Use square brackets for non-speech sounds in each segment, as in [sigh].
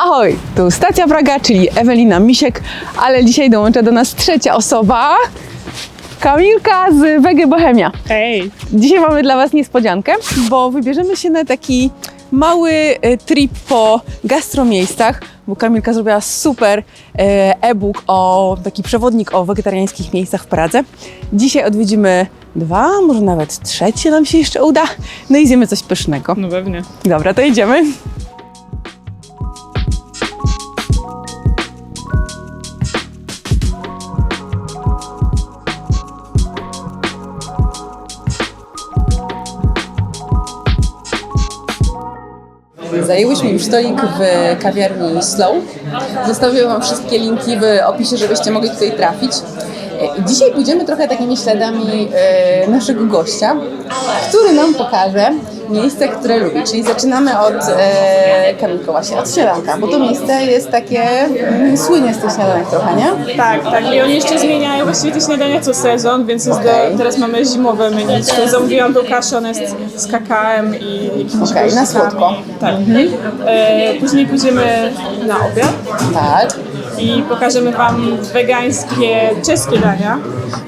Ahoj, tu Stacja Praga, czyli Ewelina Misiek, ale dzisiaj dołącza do nas trzecia osoba, Kamilka z Wege Bohemia. Hej! Dzisiaj mamy dla Was niespodziankę, bo wybierzemy się na taki mały e, trip po gastromiejstach, bo Kamilka zrobiła super e, e-book o taki przewodnik o wegetariańskich miejscach w Pradze. Dzisiaj odwiedzimy dwa, może nawet trzecie nam się jeszcze uda, no i zjemy coś pysznego. No pewnie. Dobra, to idziemy. Zajęłyśmy już stolik w kawiarni Slow. Zostawię Wam wszystkie linki w opisie, żebyście mogli tutaj trafić. Dzisiaj pójdziemy trochę takimi śladami e, naszego gościa, który nam pokaże miejsce, które lubi. Czyli zaczynamy od e, Kamilko właśnie, od śniadanka, bo to miejsce jest takie, mm, słynie z tych śniadanek trochę, nie? Tak, tak. I oni jeszcze zmieniają właściwie te śniadania co sezon, więc jest Okej. do, teraz mamy zimowe menu. Tutaj zamówiłam tą kaszę, ona jest z kakałem i jakimiś Okej, na goździkami. słodko. Tak. E, później pójdziemy na obiad Tak. I pokażemy Wam wegańskie czeskie dania.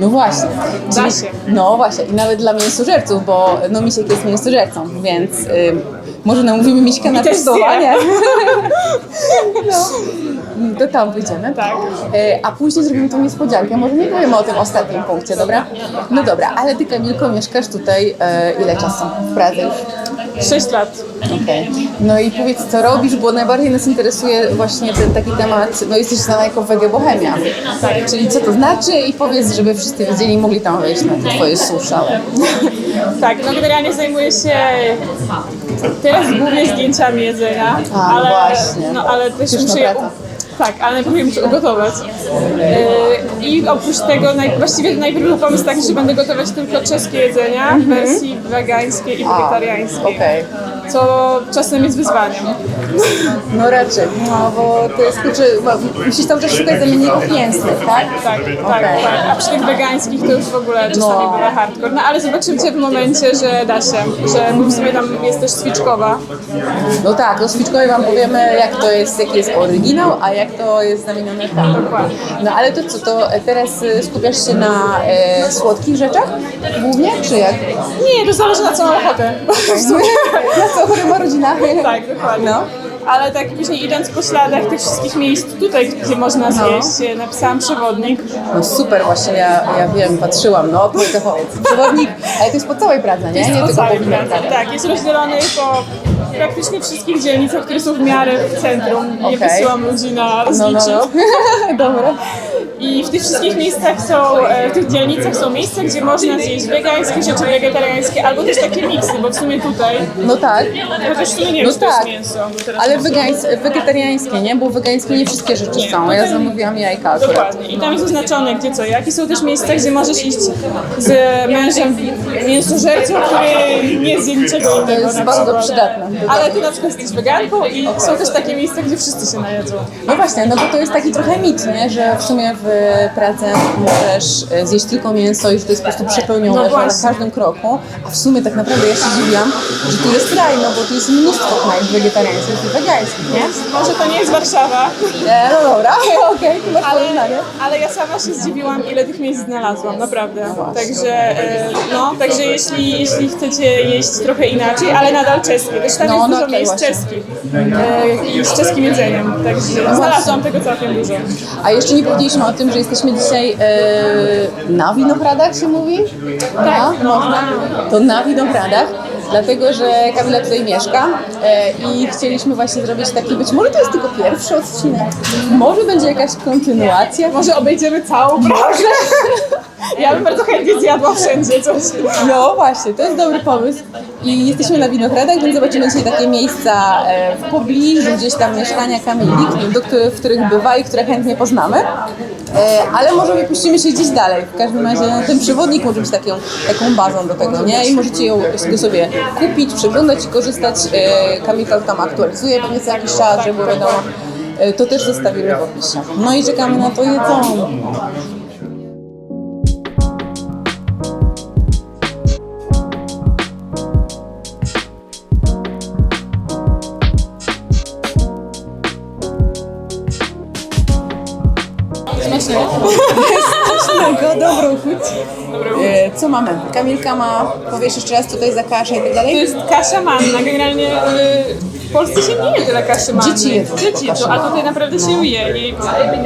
No właśnie. Da Czyli- się. No właśnie, i nawet dla mięsożerców, bo no Misiek jest mięsożercą, więc ym, może namówimy Miśka na też testowanie. [laughs] [laughs] no. To tam pójdziemy. Tak. E, A później zrobimy tą niespodziankę. Może nie powiemy o tym ostatnim punkcie, dobra? No dobra, ale ty Kamilko mieszkasz tutaj e, ile czasu? W Pradze już? 6 lat. Okej. No i powiedz, co robisz, bo najbardziej nas interesuje właśnie ten taki temat, no jesteś znana jako wege bohemia. Tak. Czyli co to znaczy i powiedz, żeby wszyscy wiedzieli i mogli tam wejść na te twoje susze. [laughs] Tak, no generalnie zajmuję się teraz głównie zdjęciami jedzenia, A, ale, właśnie. no, ale też je, praca. Tak, ale najpierw muszę ugotować. Yy, I oprócz tego naj, właściwie najpierw był pomysł taki, że będę gotować tylko czeskie jedzenia w wersji wegańskiej i wegetariańskiej, Mhm. Okej. co czasem jest wyzwaniem. No raczej, no bo to jest kurczę, bo musisz cały czas szukać zamienników mięsnych, tak? Tak, tak, Okej. tak. A przy tych wegańskich to już w ogóle czasami No. bywa hardcore. No ale zobaczycie w momencie, że da się, że bo w sumie tam jest też świczkowa. No tak, no switchkowi wam powiemy jak to jest, jaki jest oryginał, a jak to jest zamienione tam. Dokładnie. No ale to co, to teraz y, skupiasz się na e, słodkich rzeczach głównie, czy jak? Nie, to zależy na co mam ochotę. [laughs] W sumie. [laughs] Na co chora rodzina? Tak, dokładnie. No. Ale tak później idąc po śladach tych wszystkich miejsc tutaj, gdzie można zjeść, napisałam przewodnik. No super, właśnie ja, ja wiem, patrzyłam, no, to to przewodnik, ale to jest po całej Pradze, nie? Nie po tylko całej po. Pradze. Tak, jest rozdzielony po praktycznie wszystkich dzielnicach, które są w miarę w centrum. Nie Okej. wysyłam ludzi na No, no, no. [laughs] Dobra. I w tych wszystkich miejscach są, e, w tych dzielnicach są miejsca, gdzie można zjeść wegańskie rzeczy, wegetariańskie, albo też takie miksy, bo w sumie tutaj, No tak, chociaż w sumie nie No wiem, tak. mięso. ale nie wegańs, wegetariańskie, nie? Bo wegańskie nie wszystkie rzeczy Nie, są. Ja tutaj- zamówiłam jajka akurat. Dokładnie. I tam jest oznaczone gdzie co jak. I są też miejsca, gdzie możesz iść z mężem mięsożercą, który nie zje niczego innego. To jest bardzo przydatne. Ale ty na przykład jesteś weganką i są też takie miejsca, gdzie wszyscy się najedzą. No właśnie, no bo to jest taki trochę mit, nie? Że w sumie w Pradze możesz e, zjeść tylko mięso i że to jest po prostu przepełnione No na każdym kroku. A w sumie tak naprawdę ja się dziwiłam, że tu jest raj, no bo tu jest mnóstwo knajp wegetariańskich i wegańskich, nie? Może to nie jest Warszawa, E, no dobra, [laughs] okej, masz ale, porównanie. ale ja sama się zdziwiłam, ile tych miejsc znalazłam, naprawdę. No. Także, e, no, także jeśli, jeśli chcecie jeść trochę inaczej, ale nadal czeskie, też tam No, jest no dużo miejsc właśnie. czeskich e, i z czeskim jedzeniem, także znalazłam tego całkiem dużo. A jeszcze nie powiedzieliśmy o tym, że jesteśmy dzisiaj e, na winogradach, się mówi? Tak. No, można. To na winogradach, dlatego że Kamila tutaj mieszka e, i chcieliśmy właśnie zrobić taki, być może to jest tylko pierwszy odcinek, może będzie jakaś kontynuacja. Może obejdziemy całą branżę. [laughs] Ja bym bardzo chętnie zjadła wszędzie coś. No właśnie, to jest dobry pomysł. I jesteśmy na winogradach, więc zobaczymy dzisiaj takie miejsca e, w pobliżu gdzieś tam mieszkania Kamili, w których bywa i które chętnie poznamy. E, Ale może wypuścimy się gdzieś dalej. W każdym razie ten przewodnik może być taką, taką bazą do tego, nie? I możecie ją sobie kupić, przeglądać i korzystać. E, Kamilka tam aktualizuje pewnie co jakiś czas, żeby wiadomo. To też zostawimy w opisie. No i czekamy na to jedzenie. Smacznego. Smacznego, [laughs] dobrą chuć. E, co mamy? Kamilka ma, powiesz jeszcze raz tutaj za kaszę i tak To dalej? jest kasza manna. Generalnie y, w Polsce się nie je tyle kaszy manny. Dzieci jedzą Dzieci kaszę jedzą, a tutaj naprawdę się je i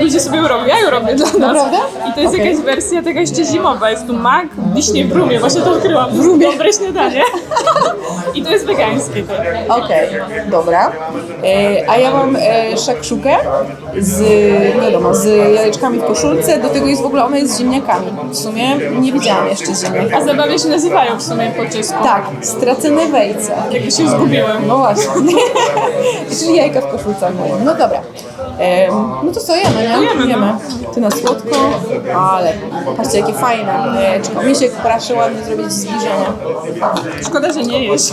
ludzie sobie ją robią. Ja ją robię dla nas. Naprawdę? I to jest Okej. jakaś wersja taka jeszcze zimowa. Jest tu mak, wiśnie w rumie. Właśnie to odkryłam. W rumie. Dobre śniadanie. I to jest wegańskie. Okej, dobra. E, a ja mam e, szakszukę z, no wiadomo, z jajeczkami w koszulce. Do tego jest w ogóle, ona jest z ziemniakami. W sumie nie widziałam jeszcze ziemniaka. A zabawie się nazywają w sumie po czesku. Tak, stracone wejce. Jakby się zgubiłem. No właśnie. [laughs] Czyli jajka w koszulce ogólnie. No dobra. Em, no to co, jemy, nie? Jemy, no. Ty na słodko, ale patrzcie jakie fajne jajeczko. Misiek proszę ładnie zrobić zbliżenie. Szkoda, że nie jesz. [laughs]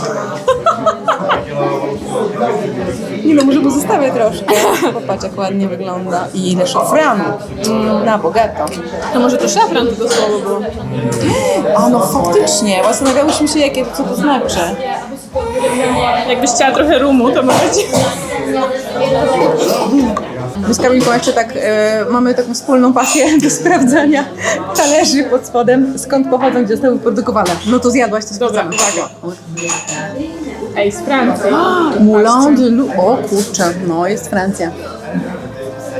Nie no, może go zostawię troszkę. Popatrz jak ładnie wygląda. I ile szafranu. Mm, na bogato. To może to szafran to słowo było. [gasps] A no faktycznie, zastanawiałyśmy się jakie, co to znaczy. Jakbyś chciała trochę rumu, to możecie. My z Kamilką jeszcze tak e, mamy taką wspólną pasję do sprawdzania talerzy pod spodem, skąd pochodzą, gdzie zostały produkowane. No to zjadłaś, to Dobra, sprawdzamy. uwaga. Ej, z Francji. Moulin de Lou. O kurczę, no jest Francja.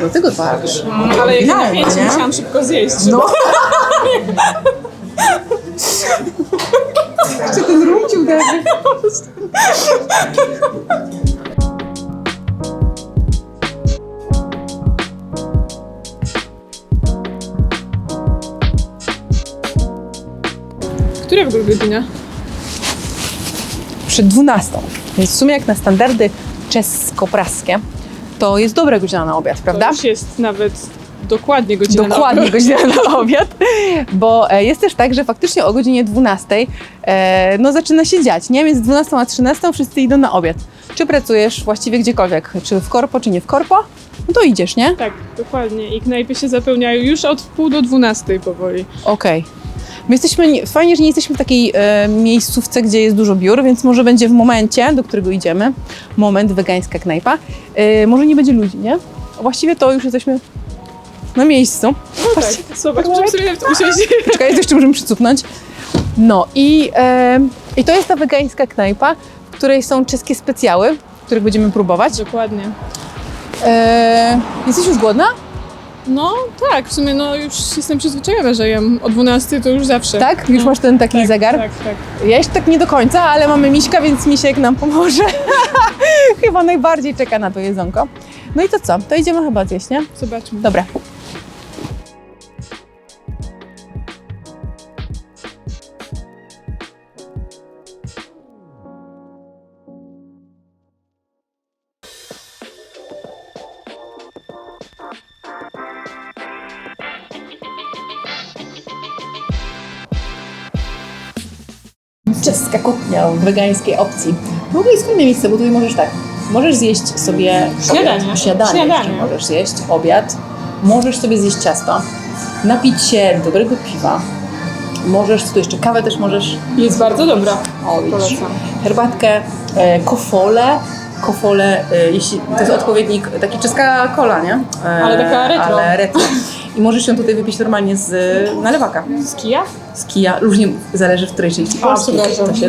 Do tego patrz. Mm, Ale jak Idealnie, pięć nie? musiałam szybko zjeść. No. [laughs] [laughs] Ten rum ci uderzy? [laughs] Która w ogóle godzina? Przed 12. Więc w sumie jak na standardy czesko-praskie, to jest dobra godzina na obiad, To prawda? już jest nawet dokładnie godzina Dokładnie na godzina na [laughs] obiad, bo e, jest też tak, że faktycznie o godzinie 12 e, no zaczyna się dziać, nie? Między 12 a 13 wszyscy idą na obiad. Czy pracujesz właściwie gdziekolwiek, czy w korpo, czy nie w korpo, no to idziesz, nie? Tak, dokładnie. I knajpy się zapełniają już od wpół do dwunastej powoli. Okej. My jesteśmy, nie- fajnie, że nie jesteśmy w takiej e, miejscówce, gdzie jest dużo biur, więc może będzie w momencie, do którego idziemy, moment, wegańska knajpa, e, może nie będzie ludzi, nie? Właściwie to już jesteśmy na miejscu. No tak, zobacz, możemy sobie nawet usiąść. [laughs] Czekaj, jeszcze możemy przycupnąć. No i, e, i to jest ta wegańska knajpa, w której są czeskie specjały, których będziemy próbować. Dokładnie. E, jesteś już głodna? No tak, w sumie no już jestem przyzwyczajona, że jem o 12 to już zawsze. Tak? Już no. masz ten taki tak, zegar? Tak, tak. Ja jeszcze tak nie do końca, ale mamy Miśka, więc Misiek nam pomoże. [laughs] chyba najbardziej czeka na to jedzonko. No i to co? To idziemy chyba zjeść, nie? Zobaczmy. Dobra. Czeska kuchnia w wegańskiej opcji. W ogóle jest fajne miejsce, bo tutaj możesz tak, możesz zjeść sobie Śniadanie. obiad, śniadanie, Śniadanie. możesz zjeść, obiad, możesz sobie zjeść ciasto, napić się dobrego piwa, możesz, co tu jeszcze, kawę też możesz, Jest bardzo dobra. o widzisz, herbatkę, e, kofole, kofole, e, jeśli, to jest odpowiednik, taki czeska kola, nie? E, Ale taka retro. Ale retro. [laughs] I możesz ją tutaj wypić normalnie z nalewaka. Z kija? Z kija, różnie zależy w której części Polski. To się,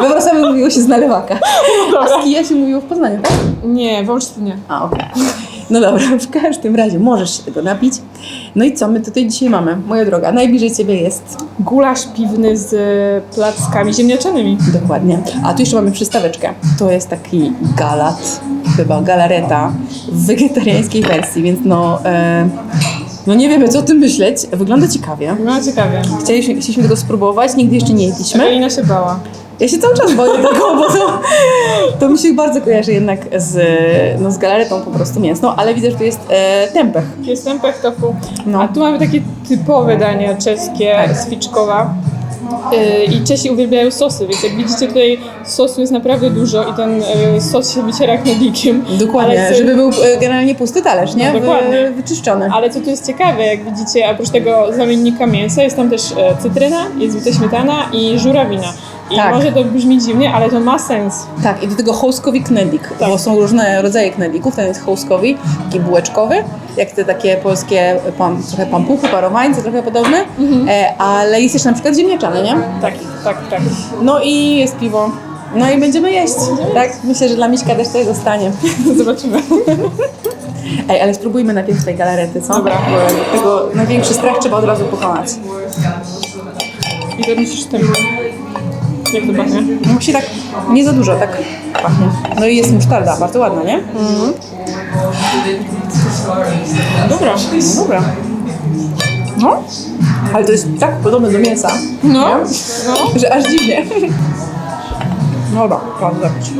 we Wrocławiu mówiło się z nalewaka. A Dobra. z kija się mówiło w Poznaniu, tak? Nie, w Olsztynie. A, okej. No dobra, w każdym razie możesz się tego napić. No i co my tutaj dzisiaj mamy? Moja droga, najbliżej Ciebie jest Gulasz piwny z e, plackami ziemniaczanymi. dokładnie. A tu jeszcze mamy przystaweczkę. To jest taki galat, chyba galareta w wegetariańskiej wersji, więc no, e, no nie wiemy co o tym myśleć. Wygląda ciekawie. No ciekawie. Chcieliśmy, chcieliśmy tego spróbować, nigdy jeszcze nie jedliśmy. Ewelina się bała. Ja się cały czas boję [laughs] tego, bo to, to mi się bardzo kojarzy jednak z, no, z galaretą po prostu mięsną, ale widzę, że tu jest e, tempeh. Jestem pech tofu. No. A tu mamy takie typowe dania czeskie, Tak. Yy, I Czesi uwielbiają sosy, więc jak widzicie tutaj sosu jest naprawdę dużo i ten yy, sos się wyciera knedlikiem. Dokładnie, Ale co- żeby był e, generalnie pusty talerz, nie? No, dokładnie. Wy, wyczyszczony. Ale co tu jest ciekawe, jak widzicie, oprócz tego zamiennika mięsa jest tam też e, cytryna, jest wita śmietana i żurawina. I Tak. może to brzmi dziwnie, ale to ma sens. Tak, i do tego hołskowi knedlik, bo są różne rodzaje knedlików, ten jest hołskowi, taki bułeczkowy, jak te takie polskie pam, trochę pampuchy, parowańce, trochę podobne, e, ale jest jeszcze na przykład ziemniaczany, nie? Tak, tak, tak. No i jest piwo. No i będziemy jeść, tak? Myślę, że dla Miśka też coś zostanie. [laughs] Zobaczymy. [laughs] Ej, ale spróbujmy najpierw tej galarety, co? Dobra. Bo tego największy strach trzeba od razu pokonać. I to musisz tym. Jak to pachnie? Musi tak, nie za dużo, tak pachnie. No i jest musztarda, bardzo ładna, nie? Dobra. No dobra. No, ale to jest tak podobne do mięsa, No, no. że aż dziwnie. No dobra, pan zabić.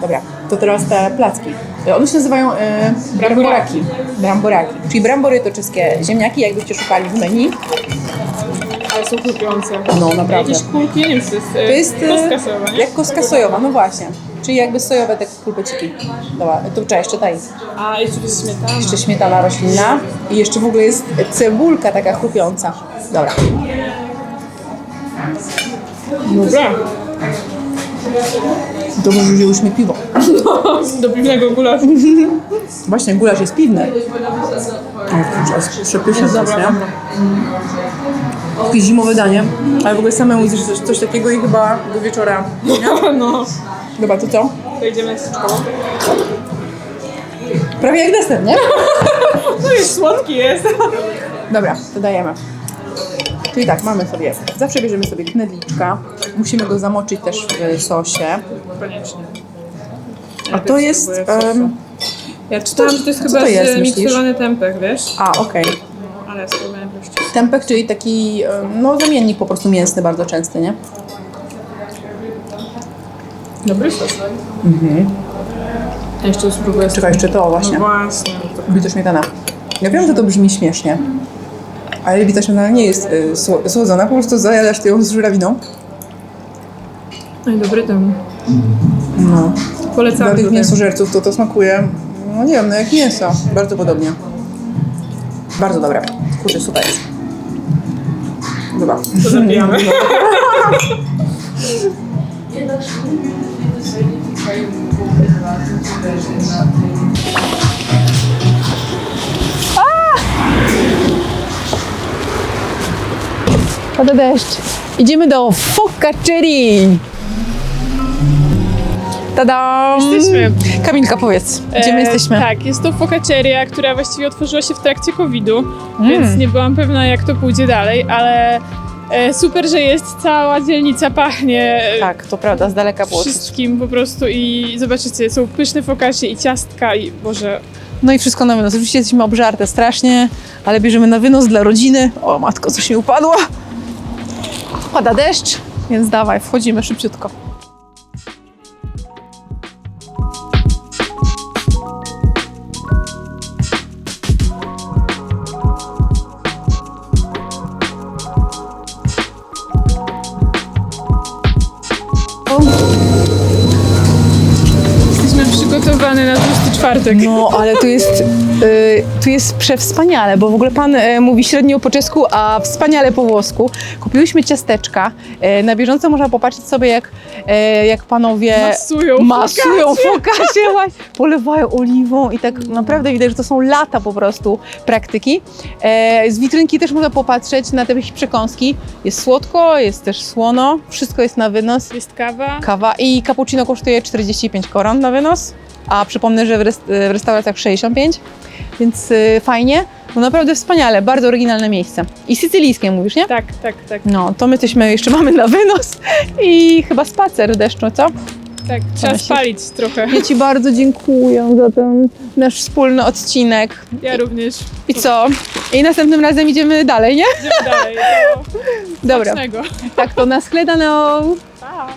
Dobra, to teraz te placki. One się nazywają e, bramboraki. Bramboraki. Czyli brambory to czeskie ziemniaki, jakbyście szukali w menu. Ale są chrupiące. No, naprawdę. Jakieś kulki, nie wiem, czy to jest, To jest e, kostka sojowa, nie? jak kostka sojowa, no właśnie. Czyli jakby sojowe te pulpeciki. Dobra, to trzeba jeszcze daj. A, jeszcze tu jest śmietana. Jeszcze śmietana roślinna i jeszcze w ogóle jest cebulka taka chrupiąca. Dobra. Dobra. Dobrze, że wzięłyśmy piwo. [laughs] Do piwnego gulaszu. [laughs] Właśnie, gulasz jest piwny. O, kurczę, jest przepyszne coś, nie? Takie zimowe danie, ale w ogóle samemu zjesz coś, coś takiego i chyba do wieczora. [laughs] No. Dobra, to co? To idziemy z szkołą. Prawie jak deser, nie? No już słodki jest. Dobra, to dajemy. Czyli tak, mamy sobie, zawsze bierzemy sobie knedliczka, musimy go zamoczyć też w sosie. Koniecznie. A to jest... em, Ja czytałam, że to jest co chyba to jest, myślisz? miksowany tempeh, wiesz? a, okej. Ale spróbujemy wreszcie. Tempek, czyli taki, em, no zamiennik po prostu mięsny bardzo częsty, nie? Dobry sos. Mhm. Ja jeszcze spróbuję. Czekaj, jeszcze to właśnie. No właśnie. Bita śmietana. Ja wiem, że to brzmi śmiesznie, ale bita śmietana nie jest y, sło- słodzona, po prostu zajadasz ty ją z żurawiną. No i dobry ten. No. Polecam. Dla tych tutaj. mięsożerców to to smakuje, no nie wiem, no jak mięso. Bardzo podobnie. Bardzo dobre. Kurczę, super jest. Dobra. To zabijamy. [laughs] Pada deszcz. Idziemy do Focaccerii. Tada! Jesteśmy. Kamilka, powiedz, gdzie my E, jesteśmy? Tak, jest to focacceria, która właściwie otworzyła się w trakcie COVID-u, więc nie byłam pewna jak to pójdzie dalej, ale e, super, że jest, cała dzielnica pachnie e, Tak, to prawda, z daleka było. wszystkim po prostu i zobaczycie, są pyszne focaccie i ciastka i Boże, No i wszystko na wynos. Oczywiście jesteśmy obżarte strasznie, ale bierzemy na wynos dla rodziny. O matko, coś mi upadło. Pada deszcz, więc dawaj, wchodzimy szybciutko. jesteśmy przygotowane na tłusty czwartek. No, ale tu jest, tu jest przewspaniale, bo w ogóle pan y, mówi średnio po czesku, a wspaniale po włosku. Kupiłyśmy ciasteczka. Y, na bieżąco można popatrzeć sobie, jak, y, jak panowie Masują masują [laughs] właśnie, polewają oliwą i tak naprawdę widać, że to są lata po prostu praktyki. Z witrynki też można popatrzeć na te ich przekąski. Jest słodko, jest też słono, wszystko jest na wynos. Jest kawa. Kawa i cappuccino kosztuje 45 koron na wynos, a przypomnę, że w, rest- w restauracjach 65, więc y, fajnie. No naprawdę wspaniale, bardzo oryginalne miejsce. I sycylijskie mówisz, nie? Tak, tak, tak, No, to my jesteśmy, jeszcze mamy na wynos i chyba spacer deszczu, co? tak. Trzeba spalić trochę. Ja Ci bardzo dziękuję za ten nasz wspólny odcinek. Ja również. I co? I następnym razem idziemy dalej, nie? Idziemy dalej. Do Dobra, smacznego. tak to na skledano. Pa.